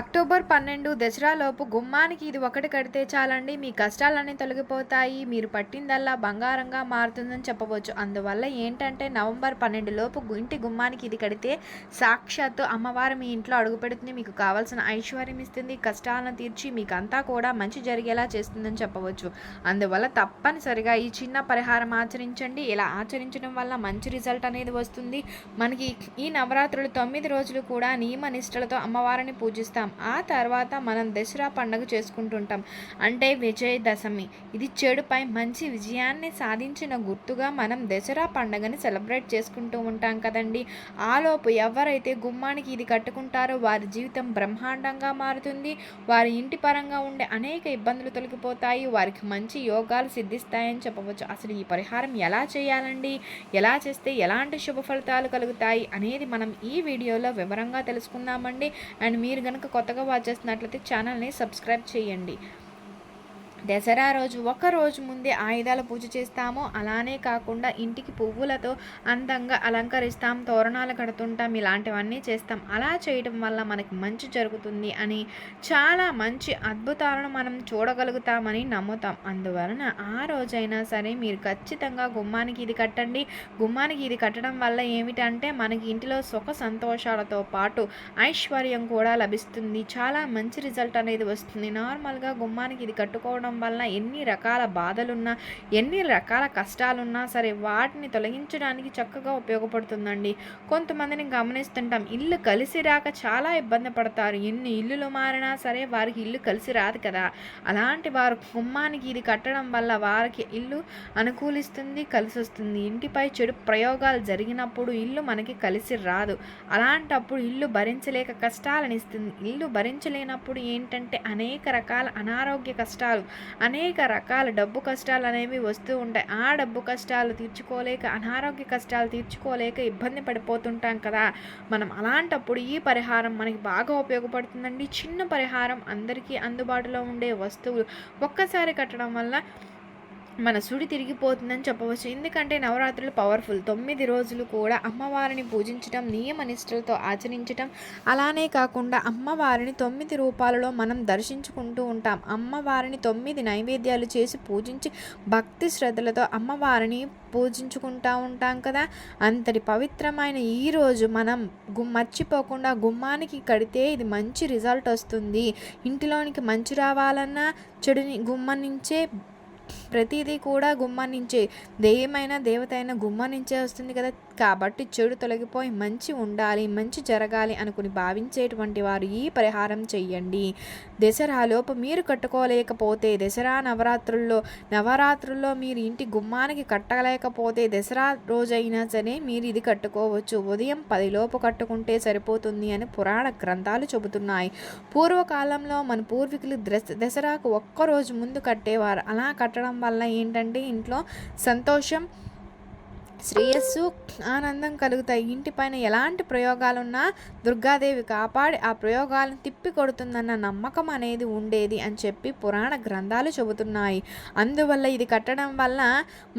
October పన్నెండు దసరాలోపు గుమ్మానికి ఇది ఒకటి కడితే చాలండి. మీ కష్టాలన్నీ తొలగిపోతాయి. మీరు పట్టిందల్లా బంగారంగా మారుతుందని చెప్పవచ్చు. అందువల్ల ఏంటంటే నవంబర్ పన్నెండు లోపు ఇంటి గుమ్మానికి ఇది కడితే సాక్షాత్తు అమ్మవారు మీ ఇంట్లో అడుగుపెడుతుంది మీకు కావాల్సిన ఐశ్వర్యం ఇస్తుంది. కష్టాలను తీర్చి మీకు అంతా కూడా మంచి జరిగేలా చేస్తుందని చెప్పవచ్చు. అందువల్ల తప్పనిసరిగా ఈ చిన్న పరిహారం ఆచరించండి. ఇలా ఆచరించడం వల్ల మంచి రిజల్ట్ అనేది వస్తుంది. మనకి ఈ నవరాత్రులు తొమ్మిది రోజులు కూడా నియమ నిష్టలతో అమ్మవారిని పూజిస్తాం. ఆ తర్వాత మనం దసరా పండుగ చేసుకుంటుంటాం. అంటే విజయదశమి. ఇది చెడుపై మంచి విజయాన్ని సాధించిన గుర్తుగా మనం దసరా పండుగని సెలబ్రేట్ చేసుకుంటూ ఉంటాం కదండి. ఆలోపు ఎవరైతే గుమ్మానికి ఇది కట్టుకుంటారో వారి జీవితం బ్రహ్మాండంగా మారుతుంది. వారి ఇంటి పరంగా ఉండే అనేక ఇబ్బందులు తొలగిపోతాయి. వారికి మంచి యోగాలు సిద్ధిస్తాయని చెప్పవచ్చు. అసలు ఈ పరిహారం ఎలా చేయాలండి? ఎలా చేస్తే ఎలాంటి శుభ ఫలితాలు కలుగుతాయి? అనేది మనం ఈ వీడియోలో వివరంగా తెలుసుకుందామండి. అండ్ మీరు కనుక కొత్తగా వాచ్ చేస్తున్నట్లయితే ఛానల్ని సబ్స్క్రైబ్ చేయండి. దసరా రోజు ఒక రోజు ముందే ఆయుధాల పూజ చేస్తాము. అలానే కాకుండా ఇంటికి పువ్వులతో అందంగా అలంకరిస్తాం తోరణాలు కడుతుంటాం ఇలాంటివన్నీ చేస్తాం. అలా చేయడం వల్ల మనకి మంచి జరుగుతుంది అని చాలా మంచి అద్భుతాలను మనం చూడగలుగుతామని నమ్ముతాం. అందువలన ఆ రోజైనా సరే మీరు ఖచ్చితంగా గుమ్మానికి ఇది కట్టండి. గుమ్మానికి ఇది కట్టడం వల్ల ఏమిటంటే మనకి ఇంటిలో సుఖ సంతోషాలతో పాటు ఐశ్వర్యం కూడా లభిస్తుంది. చాలా మంచి రిజల్ట్ అనేది వస్తుంది. నార్మల్గా గుమ్మానికి ఇది కట్టుకోవడం వలన ఎన్ని రకాల బాధలున్నా ఎన్ని రకాల కష్టాలున్నా సరే వాటిని తొలగించడానికి చక్కగా ఉపయోగపడుతుందండి. కొంతమందిని గమనిస్తుంటాం ఇల్లు కలిసి రాక చాలా ఇబ్బంది పడతారు. ఎన్ని ఇల్లులు మారినా సరే వారికి ఇల్లు కలిసి రాదు కదా. అలాంటి వారు కుమ్మానికి ఇది కట్టడం వల్ల వారికి ఇల్లు అనుకూలిస్తుంది కలిసి వస్తుంది ఇంటిపై చెడు ప్రయోగాలు జరిగినప్పుడు ఇల్లు మనకి కలిసి రాదు. అలాంటప్పుడు ఇల్లు భరించలేక కష్టాలను ఇస్తుంది ఇల్లు భరించలేనప్పుడు ఏంటంటే అనేక రకాల అనారోగ్య కష్టాలు అనేక రకాల డబ్బు కష్టాలు అనేవి వస్తూ ఉంటాయి. ఆ డబ్బు కష్టాలు తీర్చుకోలేక అనారోగ్య కష్టాలు తీర్చుకోలేక ఇబ్బంది పడిపోతుంటాం కదా. మనం అలాంటప్పుడు ఈ పరిహారం మనకి బాగా ఉపయోగపడుతుందండి. చిన్న పరిహారం అందరికీ అందుబాటులో ఉండే వస్తువులు ఒక్కసారి కట్టడం వల్ల మన సుడి తిరిగిపోతుందని చెప్పవచ్చు. ఎందుకంటే నవరాత్రులు పవర్ఫుల్. తొమ్మిది రోజులు కూడా అమ్మవారిని పూజించడం నియమ నిష్ఠలతో ఆచరించడం అలానే కాకుండా అమ్మవారిని తొమ్మిది రూపాలలో మనం దర్శించుకుంటూ ఉంటాం. అమ్మవారిని తొమ్మిది నైవేద్యాలు చేసి పూజించి భక్తి శ్రద్ధలతో అమ్మవారిని పూజించుకుంటూ ఉంటాం కదా. అంతటి పవిత్రమైన ఈ రోజు మనం గు మర్చిపోకుండా గుమ్మానికి కడితే ఇది మంచి రిజల్ట్ వస్తుంది. ఇంటిలోనికి మంచి రావాలన్నా చెడుని గుమ్మ నుంచే ప్రతిదీ కూడా గుమ్మం నుంచే దెయ్యమైన దేవత అయిన గుమ్మ నుంచే వస్తుంది కదా. కాబట్టి చెడు తొలగిపోయి మంచి ఉండాలి మంచి జరగాలి అనుకుని భావించేటువంటి వారు ఈ పరిహారం చెయ్యండి. దసరాలోపు మీరు కట్టుకోలేకపోతే దసరా నవరాత్రుల్లో నవరాత్రుల్లో మీరు ఇంటి గుమ్మానికి కట్టలేకపోతే దసరా రోజైనా సరే మీరు ఇది కట్టుకోవచ్చు. ఉదయం పదిలోపు కట్టుకుంటే సరిపోతుంది అని పురాణ గ్రంథాలు చెబుతున్నాయి. పూర్వకాలంలో మన పూర్వీకులు దస దసరాకు ఒక్కరోజు ముందు కట్టేవారు. అలా కట్టడం వల్ల ఏంటంటే ఇంట్లో సంతోషం శ్రేయస్సు ఆనందం కలుగుతాయి. ఇంటిపైన ఎలాంటి ప్రయోగాలున్నా దుర్గాదేవి కాపాడి ఆ ప్రయోగాలను తిప్పి కొడుతుందన్న నమ్మకం అనేది ఉండేది అని చెప్పి పురాణ గ్రంథాలు చెబుతున్నాయి. అందువల్ల ఇది కట్టడం వల్ల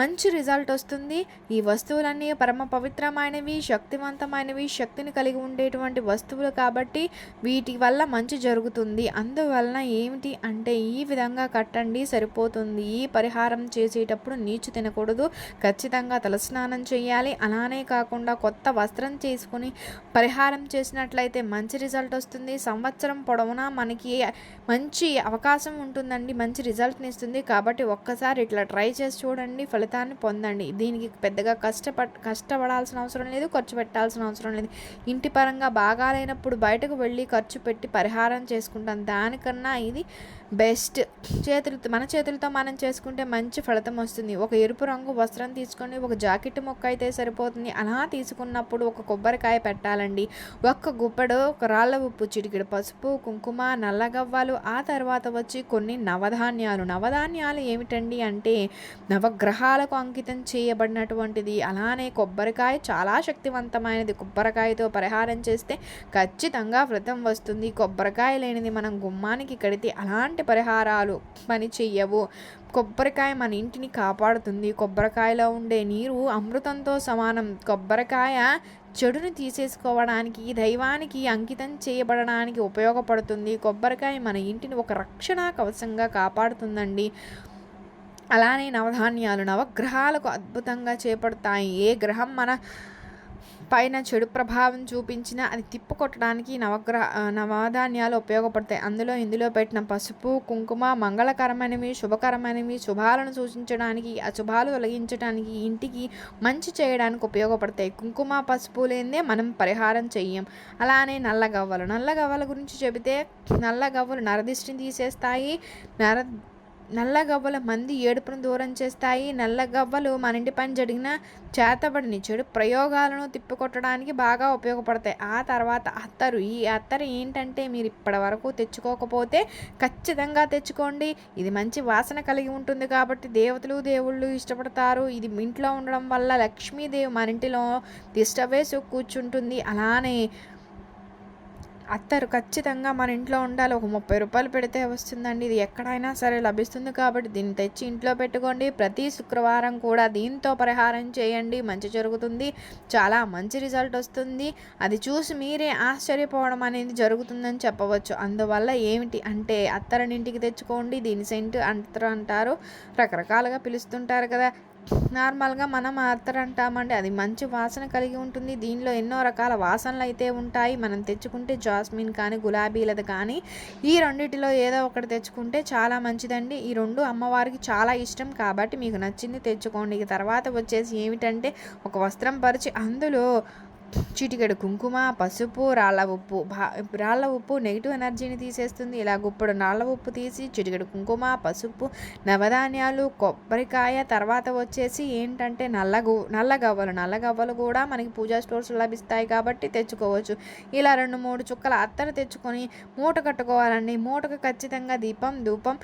మంచి రిజల్ట్ వస్తుంది. ఈ వస్తువులన్నీ పరమ పవిత్రమైనవి శక్తివంతమైనవి శక్తిని కలిగి ఉండేటువంటి వస్తువులు కాబట్టి వీటి వల్ల మంచి జరుగుతుంది. అందువలన ఏమిటి అంటే ఈ విధంగా కట్టండి సరిపోతుంది. ఈ పరిహారం చేసేటప్పుడు నీచు తినకూడదు. ఖచ్చితంగా తలస్నానం చేయాలి. అలానే కాకుండా కొత్త వస్త్రం చేసుకుని పరిహారం చేసినట్లయితే మంచి రిజల్ట్ వస్తుంది. సంవత్సరం పొడవునా మనకి మంచి అవకాశం ఉంటుందండి. మంచి రిజల్ట్ని ఇస్తుంది. కాబట్టి ఒక్కసారి ఇట్లా ట్రై చేసి చూడండి. ఫలితాన్ని పొందండి. దీనికి పెద్దగా కష్టప కష్టపడాల్సిన అవసరం లేదు. ఖర్చు పెట్టాల్సిన అవసరం లేదు. ఇంటి పరంగా బాగాలేనప్పుడు బయటకు వెళ్ళి ఖర్చు పెట్టి పరిహారం చేసుకుంటాం. దానికన్నా ఇది బెస్ట్. చేతులతో మన చేతులతో మనం చేసుకుంటే మంచి ఫలితం వస్తుంది. ఒక ఎరుపు రంగు వస్త్రం తీసుకొని ఒక జాకెట్ మొక్క అయితే సరిపోతుంది. అలా తీసుకున్నప్పుడు ఒక కొబ్బరికాయ పెట్టాలండి. ఒక్క గుప్పెడు ఒక రాళ్ళ ఉప్పు చిటికెడు పసుపు కుంకుమ నల్లగవ్వాలు ఆ తర్వాత వచ్చి కొన్ని నవధాన్యాలు. నవధాన్యాలు ఏమిటండి అంటే నవగ్రహాలకు అంకితం చేయబడినటువంటిది. అలానే కొబ్బరికాయ చాలా శక్తివంతమైనది. కొబ్బరికాయతో పరిహారం చేస్తే ఖచ్చితంగా వ్రతం వస్తుంది. కొబ్బరికాయ లేనిది మనం గుమ్మానికి కడితే అలాంటి పరిహారాలు పని చెయ్యవు. కొబ్బరికాయ మన ఇంటిని కాపాడుతుంది. కొబ్బరికాయలో ఉండే నీరు అమృతంతో సమానం. కొబ్బరికాయ చెడుని తీసేసుకోవడానికి దైవానికి అంకితం చేయబడడానికి ఉపయోగపడుతుంది. కొబ్బరికాయ మన ఇంటిని ఒక రక్షణ కవచంగా కాపాడుతుందండి. అలానే నవధాన్యాలు నవగ్రహాలకు అద్భుతంగా చేపడతాయి. ఏ గ్రహం మన పైన చెడు ప్రభావం చూపించినా అది తిప్పుకొట్టడానికి నవగ్రహ నవధాన్యాలు ఉపయోగపడతాయి. అందులో ఇందులో పెట్టిన పసుపు కుంకుమ మంగళకరమైనవి శుభకరమైనవి శుభాలను సూచించడానికి అశుభాలు తొలగించడానికి ఇంటికి మంచి చేయడానికి ఉపయోగపడతాయి. కుంకుమ పసుపు లేనిదే మనం పరిహారం చెయ్యం. అలానే నల్లగవ్వలు నల్లగవ్వల గురించి చెబితే నల్లగవ్వలు నరదిష్టిని తీసేస్తాయి. నర నల్లగవ్వల మంది ఏడుపును దూరం చేస్తాయి. నల్లగవ్వలు మన ఇంటి పని జరిగిన చేతబడిని చెడు ప్రయోగాలను తిప్పికొట్టడానికి బాగా ఉపయోగపడతాయి. ఆ తర్వాత అత్తరు. ఈ అత్తరు ఏంటంటే మీరు ఇప్పటి వరకు తెచ్చుకోకపోతే ఖచ్చితంగా తెచ్చుకోండి. ఇది మంచి వాసన కలిగి ఉంటుంది కాబట్టి దేవతలు దేవుళ్ళు ఇష్టపడతారు. ఇది ఇంట్లో ఉండడం వల్ల లక్ష్మీదేవి మన ఇంటిలో తిష్టవేసి కూర్చుంటుంది. అలానే అత్తరు ఖచ్చితంగా మన ఇంట్లో ఉండాలి. ఒక ముప్పై రూపాయలు పెడితే వస్తుందండి. ఇది ఎక్కడైనా సరే లభిస్తుంది కాబట్టి దీన్ని తెచ్చి ఇంట్లో పెట్టుకోండి. ప్రతి శుక్రవారం కూడా దీంతో పరిహారం చేయండి. మంచి జరుగుతుంది. చాలా మంచి రిజల్ట్ వస్తుంది. అది చూసి మీరే ఆశ్చర్యపోవడం అనేది జరుగుతుందని చెప్పవచ్చు. అందువల్ల ఏమిటి అంటే అత్తరని ఇంటికి తెచ్చుకోండి. దీని సెంట్ అంతరం అంటారు. రకరకాలుగా పిలుస్తుంటారు కదా. నార్మల్గా మనం అత్తర్ అంటామండి అది మంచి వాసన కలిగి ఉంటుంది. దీనిలో ఎన్నో రకాల వాసనలు అయితే ఉంటాయి. మనం తెచ్చుకుంటే జాస్మిన్ కానీ గులాబీలది కానీ ఈ రెండింటిలో ఏదో ఒకటి తెచ్చుకుంటే చాలా మంచిదండి. ఈ రెండు అమ్మవారికి చాలా ఇష్టం కాబట్టి మీకు నచ్చింది తెచ్చుకోండి. ఇక తర్వాత వచ్చేసి ఏమిటంటే ఒక వస్త్రం పరిచి అందులో చిటికెడు కుంకుమ పసుపు రాళ్ళ ఉప్పు. రాళ్ళ ఉప్పు నెగిటివ్ ఎనర్జీని తీసేస్తుంది. ఇలా గుప్పుడు రాళ్ళ ఉప్పు తీసి చిటికెడు కుంకుమ పసుపు నవధాన్యాలు కొబ్బరికాయ తర్వాత వచ్చేసి ఏంటంటే నల్ల నల్ల గవ్వలు. నల్ల గవ్వలు కూడా మనకి పూజా స్టోర్స్ లభిస్తాయి కాబట్టి తెచ్చుకోవచ్చు. ఇలా రెండు మూడు చుక్కల అత్తర తెచ్చుకొని మూట కట్టుకోవాలండి. మూటకు ఖచ్చితంగా దీపం ధూపం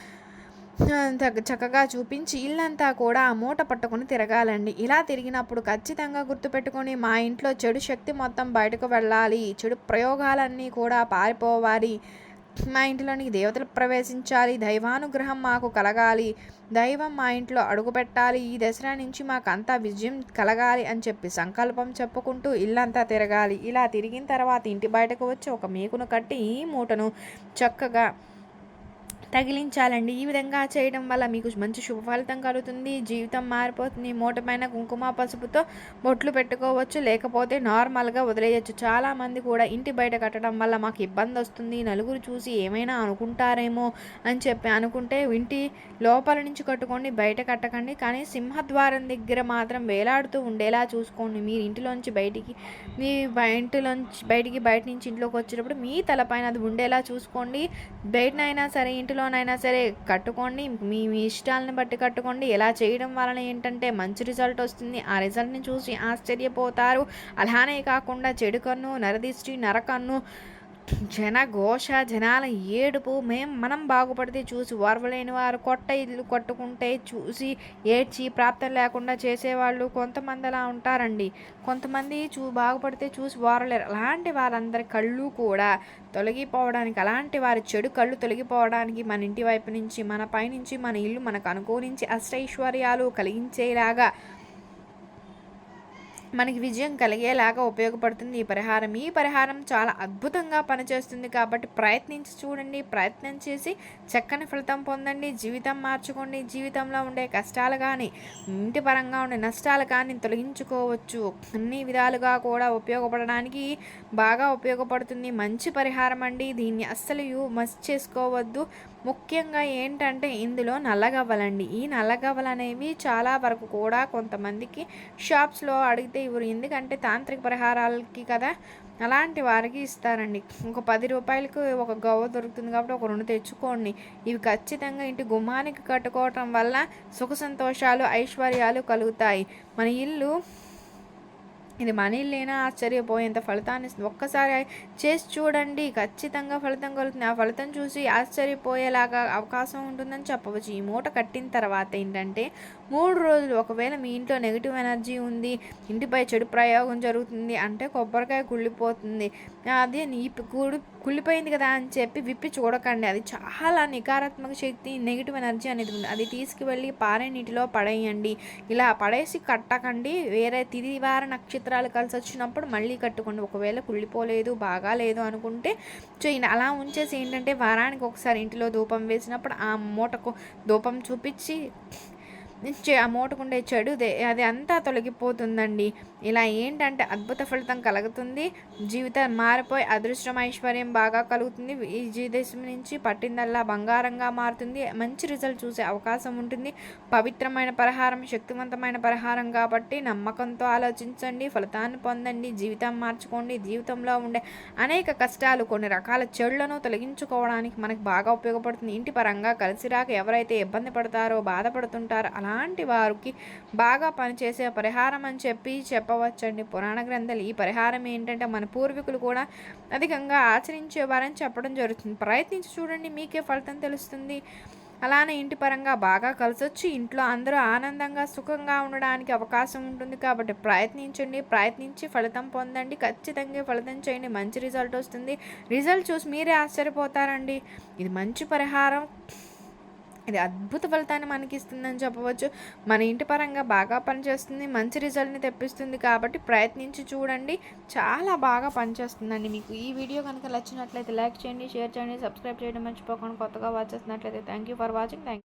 చక్కగా చూపించి ఇల్లంతా కూడా ఆ మూట పట్టుకొని తిరగాలండి. ఇలా తిరిగినప్పుడు ఖచ్చితంగా గుర్తుపెట్టుకొని మా ఇంట్లో చెడు శక్తి మొత్తం బయటకు వెళ్ళాలి. చెడు ప్రయోగాలన్నీ కూడా పారిపోవాలి. మా ఇంట్లోనికి దేవతలు ప్రవేశించాలి. దైవానుగ్రహం మాకు కలగాలి. దైవం మా ఇంట్లో అడుగు పెట్టాలి. ఈ దసరా నుంచి మాకు అంతా విజయం కలగాలి అని చెప్పి సంకల్పం చెప్పుకుంటూ ఇల్లంతా తిరగాలి. ఇలా తిరిగిన తర్వాత ఇంటి బయటకు వచ్చి ఒక మేకును కట్టి ఈ మూటను చక్కగా తగిలించాలండి. ఈ విధంగా చేయడం వల్ల మీకు మంచి శుభ ఫలితం కలుగుతుంది. జీవితం మారిపోతుంది. మూట పైన కుంకుమ పసుపుతో బొట్లు పెట్టుకోవచ్చు. లేకపోతే నార్మల్గా వదిలేయచ్చు. చాలామంది కూడా ఇంటి బయట కట్టడం వల్ల మాకు ఇబ్బంది వస్తుంది. నలుగురు చూసి ఏమైనా అనుకుంటారేమో అని చెప్పి అనుకుంటే ఇంటి లోపల నుంచి కట్టుకోండి బయట కట్టకండి. కానీ సింహద్వారం దగ్గర మాత్రం వేలాడుతూ ఉండేలా చూసుకోండి. మీరు ఇంటిలోంచి బయటికి మీ ఇంటిలోంచి బయటికి బయట నుంచి ఇంట్లోకి వచ్చేటప్పుడు మీ తలపైన అది ఉండేలా చూసుకోండి. బయటనైనా సరే ఇంటిలో ఇంట్లోనైనా సరే కట్టుకోండి మీ మీ ఇష్టాలను బట్టి కట్టుకోండి. ఇలా చేయడం వలన ఏంటంటే మంచి రిజల్ట్ వస్తుంది. ఆ రిజల్ట్ని చూసి ఆశ్చర్యపోతారు. అలానే కాకుండా చెడు కన్ను నరదిష్టి నరకన్ను జన ఘోష జనాల ఏడుపు మేం మనం బాగుపడితే చూసి ఓర్వలేని వారు కొట్ట ఇల్లు కొట్టుకుంటే చూసి ఏడ్చి ప్రాప్తం లేకుండా చేసేవాళ్ళు కొంతమంది అలా ఉంటారండి. కొంతమంది చూ బాగుపడితే చూసి ఓరలేరు అలాంటి వారందరి కళ్ళు కూడా తొలగిపోవడానికి అలాంటి వారి చెడు కళ్ళు తొలగిపోవడానికి మన ఇంటి వైపు నుంచి మన పైనుంచి మన ఇల్లు మనకు అనుకూలించి అష్టైశ్వర్యాలు కలిగించేలాగా మనకి విజయం కలిగేలాగా ఉపయోగపడుతుంది ఈ పరిహారం. ఈ పరిహారం చాలా అద్భుతంగా పనిచేస్తుంది కాబట్టి ప్రయత్నించి చూడండి ప్రయత్నం చేసి చక్కని ఫలితం పొందండి. జీవితం మార్చుకోండి. జీవితంలో ఉండే కష్టాలు కానీ ఇంటి పరంగా ఉండే నష్టాలు కానీ తొలగించుకోవచ్చు. అన్ని విధాలుగా కూడా ఉపయోగపడడానికి బాగా ఉపయోగపడుతుంది. మంచి పరిహారం అండి. దీన్ని అస్సలు మస్ చేసుకోవద్దు. ముఖ్యంగా ఏంటంటే ఇందులో నల్లగవ్వలండి. ఈ నల్లగవ్వలు అనేవి చాలా వరకు కూడా కొంతమందికి షాప్స్లో అడిగితే ఇవ్వరు. ఎందుకంటే తాంత్రిక పరిహారాలకి కదా అలాంటి వారికి ఇస్తారండి. ఒక పది రూపాయలకు ఒక గవ్వ దొరుకుతుంది కాబట్టి ఒక రెండు తెచ్చుకోండి. ఇవి ఖచ్చితంగా ఇంటి గుమ్మానికి కట్టుకోవటం వల్ల సుఖ సంతోషాలు ఐశ్వర్యాలు కలుగుతాయి. మన ఇల్లు ఇది మనీ లేనా ఆశ్చర్యపోయేంత ఫలితాన్ని ఒక్కసారి చేసి చూడండి. ఖచ్చితంగా ఫలితం కలుగుతుంది. ఆ ఫలితం చూసి ఆశ్చర్యపోయేలాగా అవకాశం ఉంటుందని చెప్పవచ్చు. ఈ మూట కట్టిన తర్వాత ఏంటంటే మూడు రోజులు ఒకవేళ మీ ఇంట్లో నెగిటివ్ ఎనర్జీ ఉంది ఇంటిపై చెడు ప్రయోగం జరుగుతుంది అంటే కొబ్బరికాయ కుళ్ళిపోతుంది అది నీ కుడి కుళ్ళిపోయింది కదా అని చెప్పి విప్పి చూడకండి. అది చాలా నికారాత్మక శక్తి నెగిటివ్ ఎనర్జీ అనేది ఉంది. అది తీసుకువెళ్ళి పారే నీటిలో పడేయండి. ఇలా పడేసి కట్టకండి. వేరే తిదివార నక్షత్రాలు కలిసి వచ్చినప్పుడు మళ్ళీ కట్టుకోండి. ఒకవేళ కుళ్ళిపోలేదు బాగా లేదు అనుకుంటే సో అలా ఉంచేసి ఏంటంటే వారానికి ఒకసారి ఇంటిలో ధూపం వేసినప్పుడు ఆ మూటకు ధూపం చూపించి ఆ మూటకుండే చెడు దే- అది అంతా తొలగిపోతుందండి. ఇలా ఏంటంటే అద్భుత ఫలితం కలుగుతుంది. జీవితం మారిపోయి అదృష్టం ఐశ్వర్యం బాగా కలుగుతుంది. ఈ జీదేశం నుంచి పట్టిందల్లా బంగారంగా మారుతుంది. మంచి రిజల్ట్ చూసే అవకాశం ఉంటుంది. పవిత్రమైన పరిహారం శక్తివంతమైన పరిహారం కాబట్టి నమ్మకంతో ఆలోచించండి ఫలితాన్ని పొందండి జీవితం మార్చుకోండి జీవితంలో ఉండే అనేక కష్టాలు కొన్ని రకాల చెడులను తొలగించుకోవడానికి మనకు బాగా ఉపయోగపడుతుంది. ఇంటి పరంగా కలిసి రాక ఎవరైతే ఇబ్బంది పడతారో బాధపడుతుంటారో అలాంటి వారికి బాగా పనిచేసే పరిహారం అని చెప్పి చెప్పవచ్చండి. పురాణ గ్రంథాలు ఈ పరిహారం ఏంటంటే మన పూర్వీకులు కూడా అధికంగా ఆచరించేవారని చెప్పడం జరుగుతుంది. ప్రయత్నించి చూడండి మీకే ఫలితం తెలుస్తుంది. అలానే ఇంటి పరంగా బాగా కలిసొచ్చి ఇంట్లో అందరూ ఆనందంగా సుఖంగా ఉండడానికి అవకాశం ఉంటుంది కాబట్టి ప్రయత్నించండి ప్రయత్నించి ఫలితం పొందండి. ఖచ్చితంగా ఫలితం చేయండి మంచి రిజల్ట్ వస్తుంది. రిజల్ట్ చూసి మీరే ఆశ్చర్యపోతారండి. ఇది మంచి పరిహారం. ఇది అద్భుత ఫలితాన్ని మనకి ఇస్తుందని చెప్పవచ్చు. మన ఇంటి పరంగా బాగా పనిచేస్తుంది మంచి రిజల్ట్ని తెప్పిస్తుంది కాబట్టి ప్రయత్నించి చూడండి. చాలా బాగా పనిచేస్తుందండి మీకు. ఈ వీడియో కనుక నచ్చినట్లయితే లైక్ చేయండి షేర్ చేయండి సబ్స్క్రైబ్ చేయడం మర్చిపోకుండా కొత్తగా వాచ్ చేస్తున్నట్లయితే thank you for watching thank